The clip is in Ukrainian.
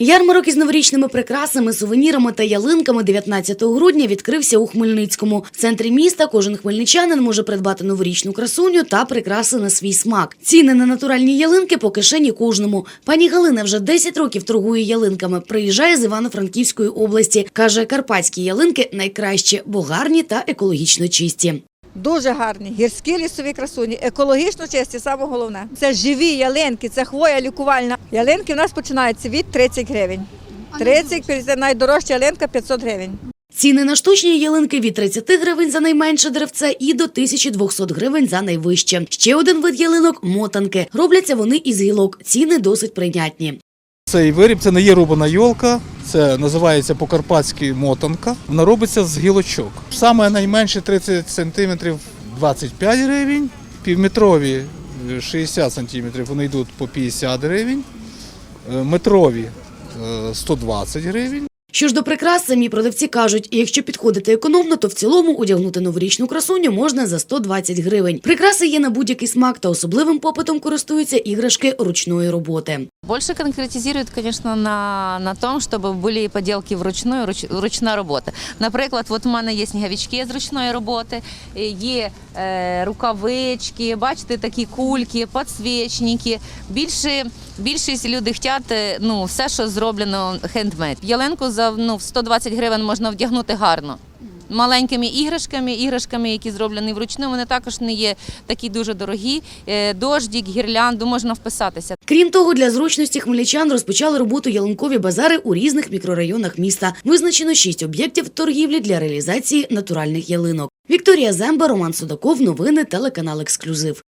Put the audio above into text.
Ярмарок із новорічними прикрасами, сувенірами та ялинками 19 грудня відкрився у Хмельницькому. В центрі міста кожен хмельничанин може придбати новорічну красуню та прикраси на свій смак. Ціни на натуральні ялинки по кишені кожному. Пані Галина вже 10 років торгує ялинками. Приїжджає з Івано-Франківської області. Каже, карпатські ялинки найкращі, бо гарні та екологічно чисті. Дуже гарні, гірські лісові красуні, екологічно чисті, саме головне. Це живі ялинки, це хвоя лікувальна. Ялинки у нас починаються від 30 гривень. 30, найдорожча ялинка 500 гривень. Ціни на штучні ялинки від 30 гривень за найменше деревце і до 1200 гривень за найвище. Ще один вид ялинок мотанки. Робляться вони із гілок. Ціни досить прийнятні. Цей виріб це не є рубана йолка, це називається по-карпатськи мотанка. Вона робиться з гілочок. Саме найменше 30 см 25 гривень, півметрові е, 60 см вони йдуть по 50 гривень, е, метрові е, 120 гривень. Що ж до прикрас, самі продавці кажуть, якщо підходити економно, то в цілому одягнути новорічну красуню можна за 120 гривень. Прикраси є на будь-який смак та особливим попитом користуються іграшки ручної роботи. Больше конкретизирует, конечно, на, на том, чтобы были поделки вручную, руч, ручна робота. Наприклад, от у мене є сніговички з ручної роботи, є е, рукавички, бачите, такі кульки, підсвічники. Більше, більшість людей хочуть ну, все, що зроблено хендмейд. Ялинку за ну, в 120 гривень можна вдягнути гарно. Маленькими іграшками, іграшками, які зроблені вручну, вони також не є такі дуже дорогі. Е, Дождік, гірлянду можна вписатися. Крім того, для зручності хмельничан розпочали роботу ялинкові базари у різних мікрорайонах міста. Визначено шість об'єктів торгівлі для реалізації натуральних ялинок. Вікторія Земба, Роман Судаков, новини, телеканал Ексклюзив.